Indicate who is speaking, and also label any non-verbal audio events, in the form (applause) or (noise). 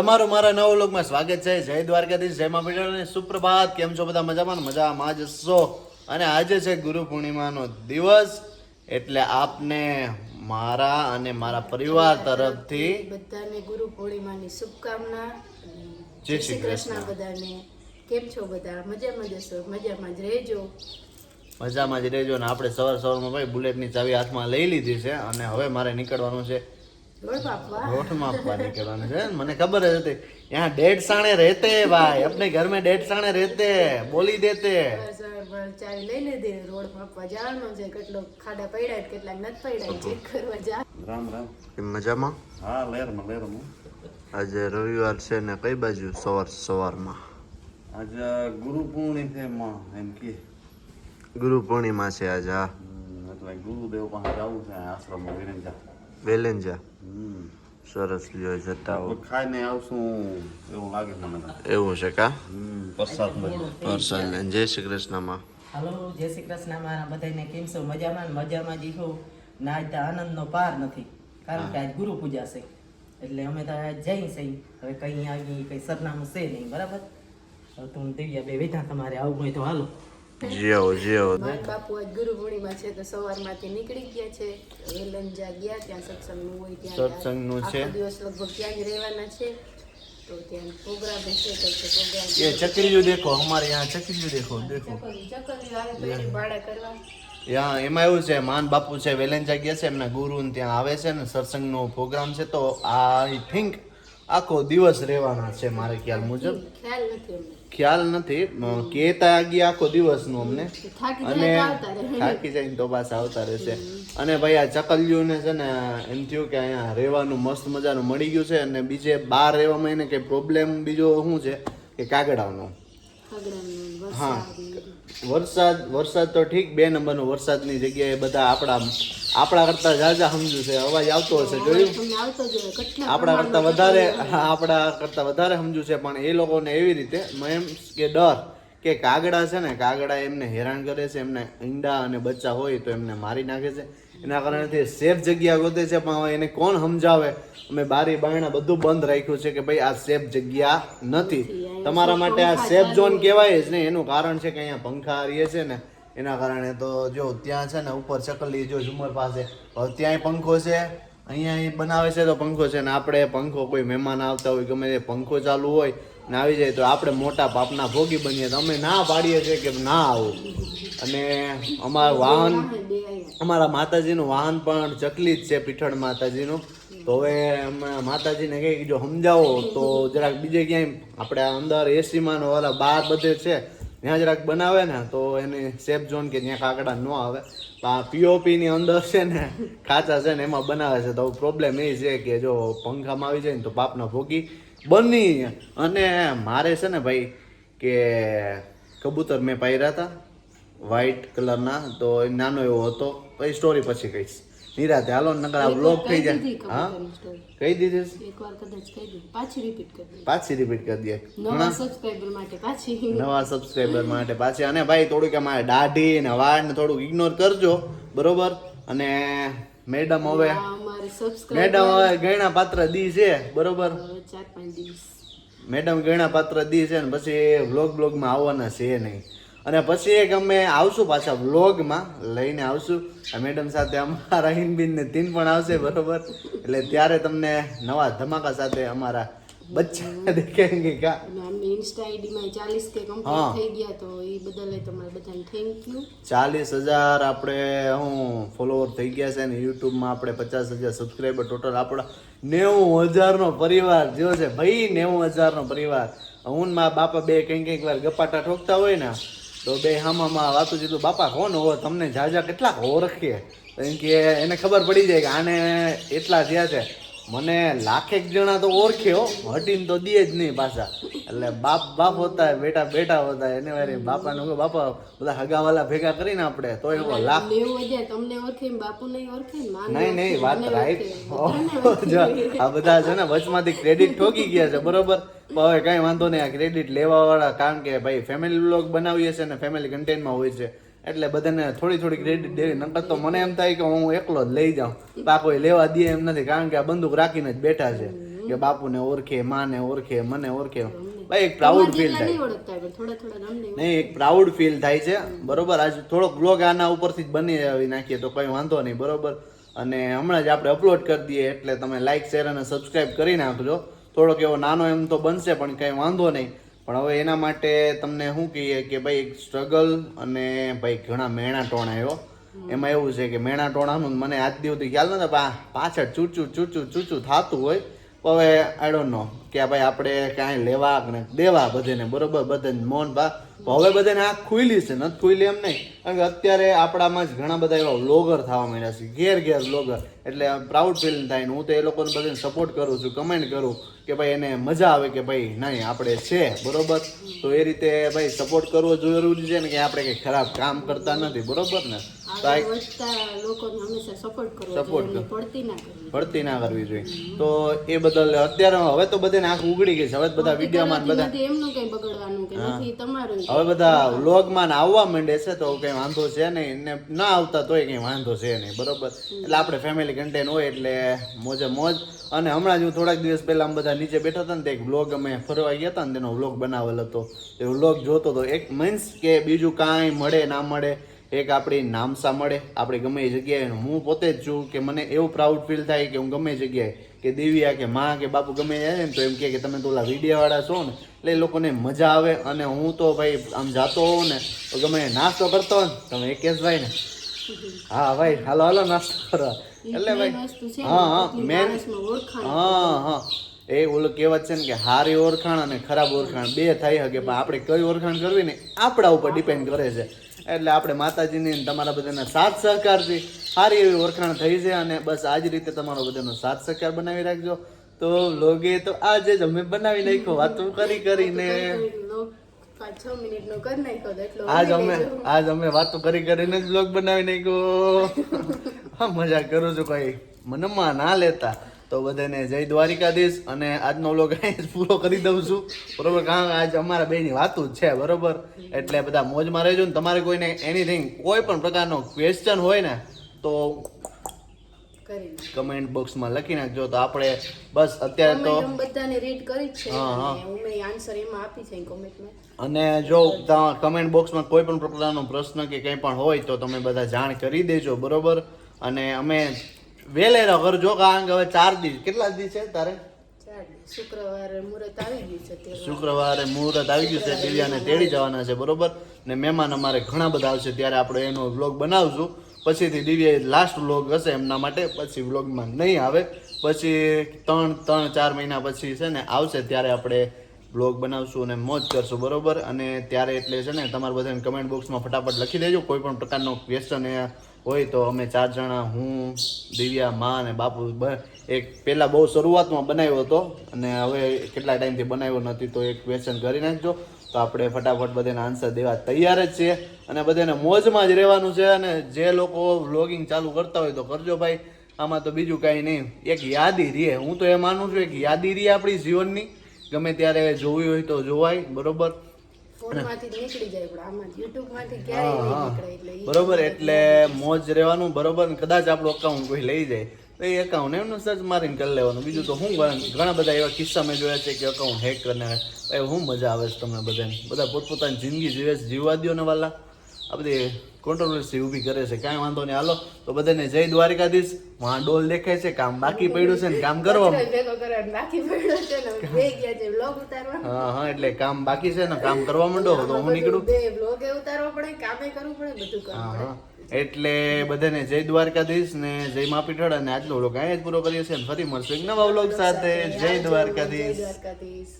Speaker 1: તમારું મારા નવા વ્લોગમાં સ્વાગત છે. જય દ્વારકાધીશ જય મા પીઠળ સુપ્રભાત. કેમ છો બધા મજામાં? મજામાં જ છો. અને આજે છે ગુરુ પૂર્ણિમાનો દિવસ એટલે આપને મારા અને મારા પરિવાર તરફથી
Speaker 2: બધાને ગુરુ પૂર્ણિમાની શુભકામના. અને
Speaker 1: જય શ્રી કૃષ્ણ.
Speaker 2: બધાને. કેમ છો બધા? મજામાં જશો મજામાં જ રહેજો.
Speaker 1: મજામાં જ રહેજો. ને આપણે સવાર સવારમાં ભાઈ બુલેટની ચાવી હાથમાં લઈ લીધી છે અને હવે મારે નીકળવાનું છે મને ખબર હતી. ત્યાં ડેડ સાણે રહેતે ભાઈ. આપણે ઘર મેં સાણે
Speaker 2: રહેતે. બોલી દેતે. ચાવી લઈ લીધી. રોડ માપવા છે. કેટલો ખાડા પડ્યા કેટલા નથી પડ્યા
Speaker 3: રામ રામ.
Speaker 1: મજામાં?
Speaker 3: હા લેરમાં લેરમાં.
Speaker 1: આજે રવિવાર છે ને કઈ બાજુ સવાર સવારમાં?
Speaker 3: આજે ગુરુ પૂર્ણિમા એમ કે.
Speaker 1: ગુરુ પૂર્ણિમા છે આજે હા.
Speaker 3: ગુરુદેવ પાસે જવું છે આશ્રમ વિરંજા.
Speaker 1: વેલેન્જા.
Speaker 3: હમ
Speaker 1: સરસ લ્યો જતા હો
Speaker 3: ખાઈને આવશું એવું લાગે મને
Speaker 1: એવું છે કા?
Speaker 3: હમ પ્રસાદ
Speaker 1: પરસાલ જય શ્રી કૃષ્ણમાં.
Speaker 4: હાલો જય શ્રી કૃષ્ણ મારા બધાને કેમ છો? મજામાં ને મજામાં જી છો? ના આજ આનંદનો પાર નથી કારણ કે આજ ગુરુ પૂજા છે. એટલે અમે તો આજ જઈ સહી હવે કઈ આવી કઈ સરનામું છે નહીં બરાબર? હવે તું દિવ્યા બે બેઠા તમારે આવું હોય તો હાલો.
Speaker 1: જીઓ જીઓ
Speaker 2: મારા બાપુ આજ ગુરુ પૂર્ણિમા છે તો સવારમાંથી નીકળી ગયા છે. વેલંજા ગયા ત્યાં સત્સંગનું હોય ત્યાં
Speaker 1: સત્સંગનું છે.
Speaker 2: દિવસ લગભગ ત્યાં જ રહેવાના છે. તો ત્યાં પ્રોગ્રામ છે તો પ્રોગ્રામ
Speaker 1: એ ચકરીઓ દેખો અમારે ત્યાં ચકરીઓ દેખો
Speaker 2: દેખો. ચકરીઓ આવે તો ભાડા કરવા.
Speaker 1: ત્યાં એમાં એવું છે માન બાપુ છે વેલેન્જા ગયા છે એમના ગુરુ ત્યાં આવે છે ને સત્સંગનો પ્રોગ્રામ છે તો આઈ થિંક આખો દિવસ રહેવાના છે મારે ખ્યાલ મુજબ.
Speaker 2: ખ્યાલ નથી
Speaker 1: ખ્યાલ નથી કેતા ગયા આખો દિવસનું અમને. અને થાકી જાય ને તો પાછા આવતા રહેશે. અને ભાઈ આ ચકલિયુંને છે ને એમ થયું કે અહીંયા રહેવાનું મસ્ત મજાનું મળી ગયું છે અને બીજે બહાર રહેવામાં એને કંઈ પ્રોબ્લેમ બીજો શું છે? કે કાગડાનો. હા.
Speaker 2: વરસાદ
Speaker 1: વરસાદ તો ઠીક બે નંબરનો વરસાદની જગ્યાએ બધા આપણા આપણા કરતા જાજા સમજુ છે અવાજ આવતો હશે જોયું? આપણા કરતા વધારે આપણા કરતા વધારે સમજુ છે પણ એ લોકોને એવી રીતે એમ કે ડર કે કાગડા છે ને કાગડા એમને હેરાન કરે છે એમને ઈંડા અને બચ્ચા હોય તો એમને મારી નાખે છે. એના કારણથી સેફ જગ્યા ગોતે છે પણ હવે એને કોણ સમજાવે? અમે બારી બારણા બધું બંધ રાખ્યું છે કે ભાઈ આ સેફ જગ્યા નથી તમારા માટે આ સેફ ઝોન કહેવાય જ નહીં. એનું કારણ છે કે અહીંયા પંખા રહીએ છે ને એના કારણે તો જો ત્યાં છે ને ઉપર ચકલી જો ઝુમર પાસે હવે ત્યાંય પંખો છે અહીંયા એ બનાવે છે તો પંખો છે. ને આપણે પંખો કોઈ મહેમાન આવતા હોય ગમે તે પંખો ચાલુ હોય ને આવી જાય તો આપણે મોટા પાપના ભોગી બનીએ. તો અમે ના પાડીએ છીએ કે ના આવો. અને અમારું વાહન અમારા માતાજીનું વાહન પણ ચકલી જ છે પીઠળ માતાજીનું. તો હવે માતાજીને કહી જો સમજાવો, તો જરાક બીજે ક્યાંય આપણે અંદર એસીમાં વાળા બાર બધે છે, ત્યાં જરાક બનાવે ને, તો એની સેફ ઝોન કે ત્યાં કાકડા ન આવે. તો આ પીઓપી ની અંદર છે ને, ખાચા છે ને, એમાં બનાવે છે. તો પ્રોબ્લેમ એ છે કે જો પંખામાં આવી જાય ને, તો પાપના ભોગી બની. અને મારે છે ને ભાઈ કે કબૂતર મેં પાયરા હતા વ્હાઈટ કલરના તો નાનો એવો હતો. પછી સ્ટોરી પછી કહીશ. નિરાતે હાલો નકર આ બ્લોક થઈ જાય. હા? કહી દીધી
Speaker 2: એકવાર કદાચ કહી દઉં. પાછી રિપીટ કરી દઉં.
Speaker 1: પાછી રિપીટ કરી દે.
Speaker 2: નવા સબસ્ક્રાઈબર માટે પાછી.
Speaker 1: નવા સબસ્ક્રાઈબર માટે પાછી. અને ભાઈ થોડુંક અમારે દાઢી ને વાળ ને થોડુંક ઇગ્નોર કરજો બરોબર? અને મેડમ હવે મેડમ હવે ગયણા પાત્ર દી છે બરોબર?
Speaker 2: ચાર પાંચ દિવસ.
Speaker 1: મેડમ ગયણા પાત્ર દી છે ને પછી વ્લોગ બ્લોગમાં આવવાના છે નહીં. અને પછી એક અમે આવશું પાછા વ્લોગમાં લઈને આવશું. મેડમ સાથે અમારા હિનબિન ને તીન પણ આવશે બરોબર? એટલે ત્યારે તમને નવા ધમાકા સાથે અમારા બચ્ચા દેખાएंगे કા
Speaker 2: ઇન્સ્ટા આઈડી માં ચાલીસ કે કમ્પ્લીટ થઈ ગયા તો એ બદલે તમારે બધાને થેન્ક યુ
Speaker 1: ચાલીસ હજાર આપણે હું ફોલોવર થઈ ગયા છે ને યુટ્યુબમાં આપણે પચાસ હજાર સબસ્ક્રાઈબર ટોટલ આપણા નેવું હજારનો પરિવાર જો છે. ભાઈ નેવું હજારનો પરિવાર. હું ને મારા બાપા બે કંઈક કંઈક વાર ગપાટા ઠોકતા હોય ને તો બે હામામાં વાતું જીતું બાપા, કોણ હો? તમને જાજા કેટલાક ઓળખીએ કે, એને ખબર પડી જાય કે આને એટલા થયા છે. મને લાખેક જણા તો ઓળખ્યો હટીને તો દે જ નહીં પાછા. એટલે બાપ બાપ હોતા બેટા બેટા હોતા એને વારે બાપાને કહો બાપા બધા હગાવાલા ભેગા કરીને આપણે તો એવો લાખ.
Speaker 2: તમને ઓળખે બાપુ નહીં ઓળખે
Speaker 1: નહીં નહીં વાત રાઈટ. આ બધા છે ને વચમાંથી ક્રેડિટ ઠોકી ગયા છે બરોબર? હવે કાંઈ વાંધો નહીં આ ક્રેડિટ લેવા વાળા કારણ કે ભાઈ ફેમિલી બ્લોગ બનાવીએ છે ને ફેમિલી કન્ટેન્ટમાં હોય છે. એટલે બધાને થોડી થોડી ક્રેડિટ દેવી. નકર તો મને એમ થાય કે હું એકલો જ લઈ જાઉં. બા કોઈ લેવા દે એમ નથી કારણ કે આ બંદૂક રાખીને જ બેઠા છે. કે બાપુને ઓળખે માને ઓળખે મને ઓળખે. ભાઈ એક પ્રાઉડ ફીલ થાય.
Speaker 2: નહીં
Speaker 1: એક પ્રાઉડ ફીલ થાય છે. બરોબર આજ થોડોક બ્લોગ આના ઉપરથી જ બની આવી નાખીએ તો કંઈ વાંધો નહીં બરોબર? અને હમણાં જ આપણે અપલોડ કરી દઈએ એટલે તમે લાઇક શેર અને સબસ્ક્રાઇબ કરી નાખજો. થોડોક એવો નાનો એમ તો બનશે પણ કંઈ વાંધો નહીં. પણ હવે એના માટે તમને શું કહીએ કે ભાઈ એક સ્ટ્રગલ અને ભાઈ ઘણા મેણા આવ્યો એમાં એવું છે કે મેણા ટોણાનું મને આજ દિવસથી ખ્યાલ નતો પાછળ ચૂચું ચૂચું ચૂચું થતું હોય હવે આઈ ડોન્ટ નો કે ભાઈ આપણે કાંઈ લેવા ને દેવા બધાને, બરોબર? બધાને મોન ભા હવે બધાને આ ખુલી છે, નથી ખુલી એમ નહીં. કારણ કે અત્યારે આપણામાં જ ઘણા બધા એવા વ્લોગર થવા માંડ્યા છે, ઘેર ઘેર વ્લોગર એટલે પ્રાઉડ ફીલ થાય ને હું તો એ લોકોને બધાને સપોર્ટ કરું છું કમેન્ટ કરું. કે ભાઈ એને મજા આવે કે ભાઈ નહીં આપણે છે બરોબર? તો એ રીતે ભાઈ સપોર્ટ કરવો જરૂરી છે ને કે આપણે કંઈ ખરાબ કામ કરતા નથી બરોબર ને?
Speaker 2: સપોર્ટ પડતી ના કરવી
Speaker 1: ભરતી ના કરવી જોઈએ. તો એ બદલ અત્યારે હવે તો બધાને આંખ ઉગડી ગઈ છે હવે બધા વિડીયોમાં બધા હવે બધા વ્લોગમાં આવવા માંડે છે તો કઈ વાંધો છે નહીં. ને ના આવતા તોય કઈ વાંધો છે નહીં બરોબર? એટલે આપણે ફેમિલી કન્ટેન્ટ હોય એટલે મોજે મોજ. અને હમણાં જ હું થોડાક દિવસ પહેલા અમે બધા નીચે બેઠા હતા ને તે એક વ્લોગ અમે ફરવા ગયા હતા ને તેનો વ્લોગ બનાવેલો હતો. એ વ્લોગ જોતો હતો એક મીન્સ કે બીજું કાંઈ મળે ના મળે, એક આપણી નામસા મળે. આપણે ગમે એ જગ્યાએ હું પોતે જ છું કે મને એવું પ્રાઉડ ફીલ થાય કે હું ગમે જગ્યાએ, કે દિવ્યા કે માં કે બાપુ ગમે એ જાય ને તો એમ કે તમે તો ઓલા વિડીયાવાળા છો ને, એટલે એ લોકોને મજા આવે. અને હું તો ભાઈ આમ જાતો હોઉં ને, તો ગમે એ નાસ્તો કરતો હોય ને, તમે એકેશભાઈ ને હા ભાઈ હાલો હાલો નાસ્તો કરો. એટલે ભાઈ હા હા મેન હા હા. એ ઓલું કહેવત છે ને કે સારી ઓળખાણ અને ખરાબ ઓળખાણ બે થાય શકે પણ આપણે કઈ ઓળખાણ કરવી ને આપણા ઉપર ડિપેન્ડ કરે છે. એટલે આપણે માતાજીની તમારા બધાના સાથ સહકારથી સારી એવી ઓળખાણ થઈ છે અને બસ આ જ રીતે તમારો બધાનો સાથ સહકાર બનાવી રાખજો. તો લોગે તો આજે જ અમે બનાવી નાખ્યો વાતો કરી કરીને. આજ અમે આજ અમે વાતો કરી કરીને જ બ્લોગ બનાવી નાખ્યો. (laughs) મજા કરું છું કઈ મનમાં ના લેતા. તો બધાને જય દ્વારિકાધીશ અને આજનો વ્લોગ અહીં પૂરો કરી દઉં છું. બરોબર? કારણ કે આજ અમારા બેની વાતું જ છે બરોબર? એટલે બધા મોજમાં રહેજો ને તમારે કોઈને એનીથિંગ કોઈ પણ પ્રકારનો ક્વેશ્ચન હોય ને તો કમેન્ટ બોક્સમાં લખી નાખજો. તો આપણે બસ અત્યારે તો
Speaker 2: બધાને રીડ કરી છે. અને આન્સર એમાં આપી છે કોમેન્ટમાં
Speaker 1: અને જો કમેન્ટ બોક્સમાં કોઈ પણ પ્રકારનો પ્રશ્ન કે કંઈ પણ હોય તો તમે બધા જાણ કરી દેજો બરોબર? અને અમે વેલેરા કરજો કારણ કે હવે ચાર દિવસ. કેટલા દિવસ છે તારે?
Speaker 2: શુક્રવારે મુહૂર્ત આવી ગયું છે
Speaker 1: શુક્રવારે મુહૂર્ત આવી ગયું છે. દિવ્યાને તેડી જવાના છે બરોબર? ને મહેમાન અમારે ઘણા બધા આવશે. ત્યારે આપણે એનો વ્લોગ બનાવશું. પછીથી દિવ્ય લાસ્ટ વ્લોગ હશે, એમના માટે પછી વ્લોગમાં નહીં આવે. પછી ત્રણ ત્રણ, ચાર મહિના પછી છે ને આવશે ત્યારે આપણે બ્લોગ બનાવશું અને મોજ કરશું, બરોબર? અને ત્યારે એટલે છે ને તમારે બધાને કમેન્ટ બોક્સમાં ફટાફટ લખી દેજો. કોઈ પણ પ્રકારનો ક્વેશ્ચન હોય તો અમે ચાર જણા, હું, દિવ્યા, મા અને બાપુ એક પહેલાં બહુ શરૂઆતમાં બનાવ્યો હતો અને હવે કેટલા ટાઈમથી બનાવ્યો નથી તો એક ક્વેશ્ચન કરી નાખજો. તો આપણે ફટાફટ બધાને આન્સર દેવા તૈયાર જ છીએ અને બધાને મોજમાં જ રહેવાનું છે અને જે લોકો વ્લોગિંગ ચાલુ કરતા હોય તો કરજો ભાઈ. આમાં તો બીજું કાંઈ નહીં. એક યાદી રહે. હું તો એ માનું છું એક યાદી રહે આપણી જીવનની. ગમે ત્યારે જોવી હોય તો જોવાય બરોબર? બરોબર એટલે મોજ રહેવાનું બરોબર? કદાચ આપણું અકાઉન્ટ કોઈ લઈ જાય. એ એકાઉન્ટ એમનું સર્ચ મારીને કરી લેવાનું. બીજું તો હું ઘણા બધા એવા કિસ્સા મેં જોયા છે કે અકાઉન્ટ હેક કરીને એ હું મજા આવે છે તમને બધાને. બધા પોતપોતાની જિંદગી જીવે છે. જીવવા દો ને વાલા. આ બધી કોન્ટ્રોવર્સી ઊભી કરે છે. કાંઈ વાંધો નહીં. હાલો તો બધાને જય દ્વારિકાધીશ. વાં ડોલ દેખાય છે કામ બાકી પડ્યું છે ને કામ કરવા.
Speaker 2: છે છે
Speaker 1: હા હા એટલે કામ બાકી છે ને કામ કરવા માંડો તો હું નીકળું.
Speaker 2: બે બ્લોગે ઉતારવા પડે કામે કરવું પડે બધું
Speaker 1: હા હા. એટલે બધાને જય દ્વારકાધીશ ને જય માપીઠળ અને આજનો વ્લોગ અહીંયા જ પૂરો કરીએ છીએ અને ફરી મળશું એક નવા વ્લોગ સાથે. જય દ્વારકાધીશ.
Speaker 2: જય દ્વારકાધીશ.